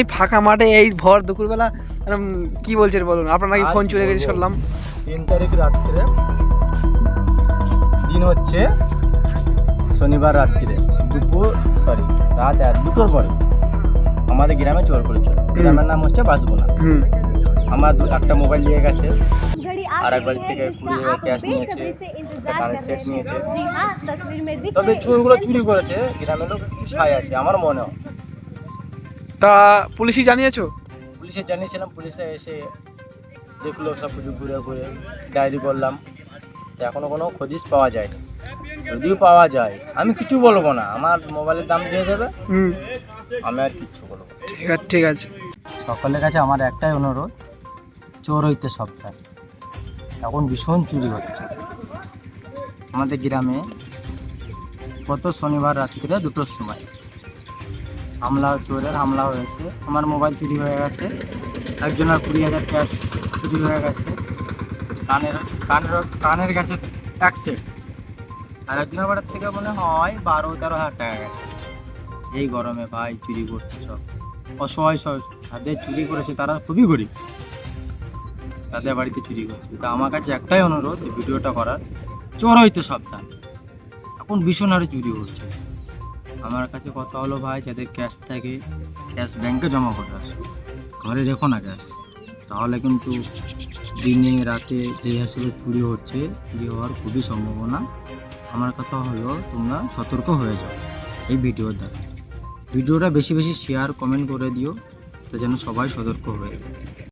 এই ফাঁকা মাঠে এই ভর দুপুরবেলা কি বলছেন বলুন? আপনার নাকি ফোন চলে গেছে শুনলাম। তিন তারিখ রাত্রে দিন হচ্ছে শনিবার রাত্রে দুপুর সরি রাত এক দুটোর পরে আমাদের গ্রামে চোর করেছিল। গ্রামের নাম হচ্ছে বাসবোনা আমার একটা মোবাইল নিয়ে গেছে আর এক বাড়ি থেকে কুড়ি হাজার ক্যাশ নিয়েছে কানের সেট নিয়েছে। তবে চোরগুলো চুরি করেছে গ্রামের লোক একটু ছাই আছে আমার মনে হয় তা পুলিশই জানিয়েছো? পুলিশে জানিয়েছিলাম পুলিশে এসে দেখল সব কিছু ঘুরে ঘুরে। ডায়েরি করলাম। তো এখনও কোনো খোঁজিস পাওয়া যায়নি। যদিও পাওয়া যায়। আমি কিছু বলব না। আমার মোবাইলের দাম দিয়ে দেবে। আমি আর কিচ্ছু বলব ঠিক আছে ঠিক আছে। সকলের কাছে আমার একটাই অনুরোধ চোর হইতে সাবধান। এখন ভীষণ চুরি হচ্ছে। আমাদের গ্রামে গত শনিবার রাত্রিরে দুটোর সময় হামলা চোরের হামলা হয়েছে। আমার মোবাইল চুরি হয়ে গেছে। একজনের কুড়ি হাজার ক্যাশ চুরি হয়ে গেছে। কানের কানের কানের গেছে এক সেট। আর একজনের বাড়ির থেকে মনে হয় বারো, তেরো হাজার টাকা গেছে। এই গরমে ভাই চুরি করছে সব। অসহায় সহ যাদের চুরি করেছে তারা খুবই গরিব। তাদের বাড়িতে চুরি করছে। তা আমার কাছে একটাই অনুরোধ ভিডিওটা করার। চোর হইতে সাবধান। এখন ভীষণ হারে চুরি হচ্ছে। আমার কাছে কথা হলো ভাই, যাদের ক্যাশ থাকে ক্যাশ ব্যাংকে জমা করে আসো। ঘরে রেখো না ক্যাশ তাহলে কিন্তু দিনে, রাতে যে হিসেবে চুরি হচ্ছে, চুরি হওয়ার খুবই সম্ভাবনা। আমার কথা হলো, তোমরা সতর্ক হয়ে যাও এই ভিডিওর দ্বারা। ভিডিওটা বেশি বেশি শেয়ার কমেন্ট করে দিও, তো যেন সবাই সতর্ক হয়ে